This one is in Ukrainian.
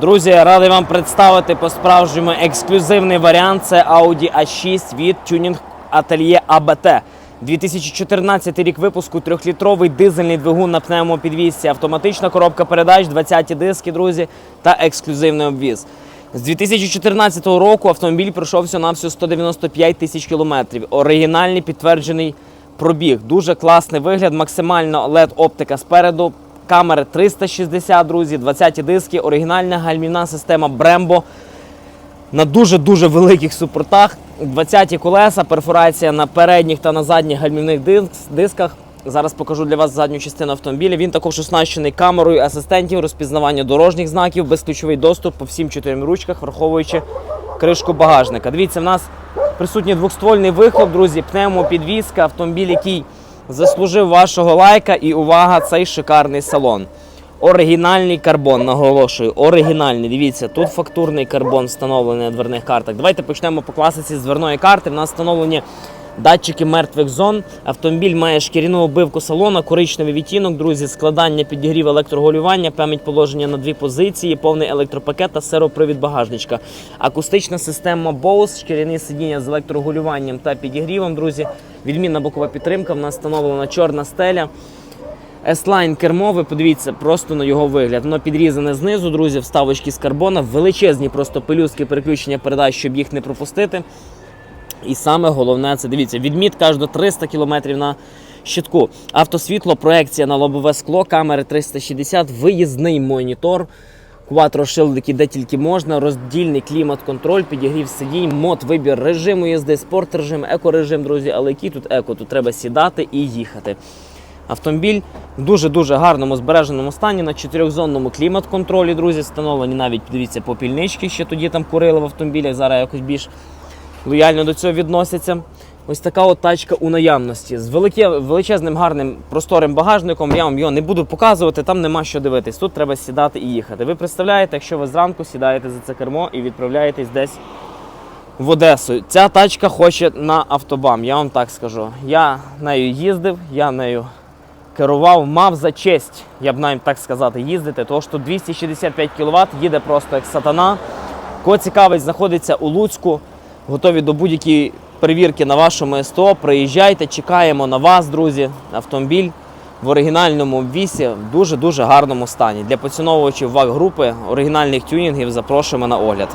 Друзі, радий вам представити по-справжньому ексклюзивний варіант. Це Audi A6 від Tuning Atelier ABT. 2014 рік випуску, трьохлітровий дизельний двигун на пневмопідвісці, автоматична коробка передач, 20 диски, друзі, та ексклюзивний обвіз. З 2014 року автомобіль пройшовся на всю 195 тисяч кілометрів. Оригінальний підтверджений пробіг. Дуже класний вигляд, максимально LED оптика спереду. Камери 360, друзі, 20 диски, оригінальна гальмівна система Brembo на дуже-дуже великих супортах. 20-ті колеса, перфорація на передніх та на задніх гальмівних дисках. Зараз покажу для вас задню частину автомобіля. Він також оснащений камерою асистентів, розпізнавання дорожніх знаків, безключовий доступ по всім чотирьом ручках, враховуючи кришку багажника. Дивіться, в нас присутній двохствольний вихлоп, друзі, пневмопідвізка, автомобіль, який заслужив вашого лайка. І увага, цей шикарний салон. Оригінальний карбон, наголошую, оригінальний. Дивіться, тут фактурний карбон встановлений на дверних картах. Давайте почнемо по класиці з дверної карти. В нас встановлені датчики мертвих зон. Автомобіль має шкіряну обивку салона, коричневий відтінок, друзі, складання, підігрів, електрорегулювання, пам'ять положення на дві позиції, повний електропакет та серопривід багажничка. Акустична система Bose, шкіряні сидіння з електрорегулюванням та підігрівом, друзі. Відмінна бокова підтримка. В нас встановлена чорна стеля. S-Line кермо, ви подивіться просто на його вигляд. Воно підрізане знизу, друзі, вставочки з карбона, величезні просто пелюстки переключення передач, щоб їх не пропустити. І саме головне, це дивіться, відмітка аж до 300 км на щитку. Автосвітло, проекція на лобове скло, камери 360, виїзний монітор. Кватрошилдики, де тільки можна, роздільний клімат-контроль, підігрів сидінь, мод, вибір режиму їзди, спорт режим, екорежим, друзі. Але який тут еко? Тут треба сідати і їхати. Автомобіль в дуже-дуже гарному збереженому стані на чотирьохзонному клімат-контролі, друзі, встановлені навіть, дивіться, попільнички, що тоді там курили в автомобілях, зараз якось більш лояльно до цього відносяться. Ось така от тачка у наявності з величезним гарним просторим багажником. Я вам його не буду показувати, там нема що дивитись. Тут треба сідати і їхати. Ви представляєте, якщо ви зранку сідаєте за це кермо і відправляєтесь десь в Одесу. Ця тачка хоче на автобам, я вам так скажу. Я нею їздив, я нею керував, мав за честь, я б навіть так сказати, їздити, тому що 265 кВт, їде просто як сатана. Кого цікавить, знаходиться у Луцьку, готові до будь-якої перевірки на вашому СТО. Приїжджайте, чекаємо на вас, друзі. Автомобіль в оригінальному вісі в дуже-дуже гарному стані. Для поціновувачів ваг групи оригінальних тюнінгів запрошуємо на огляд.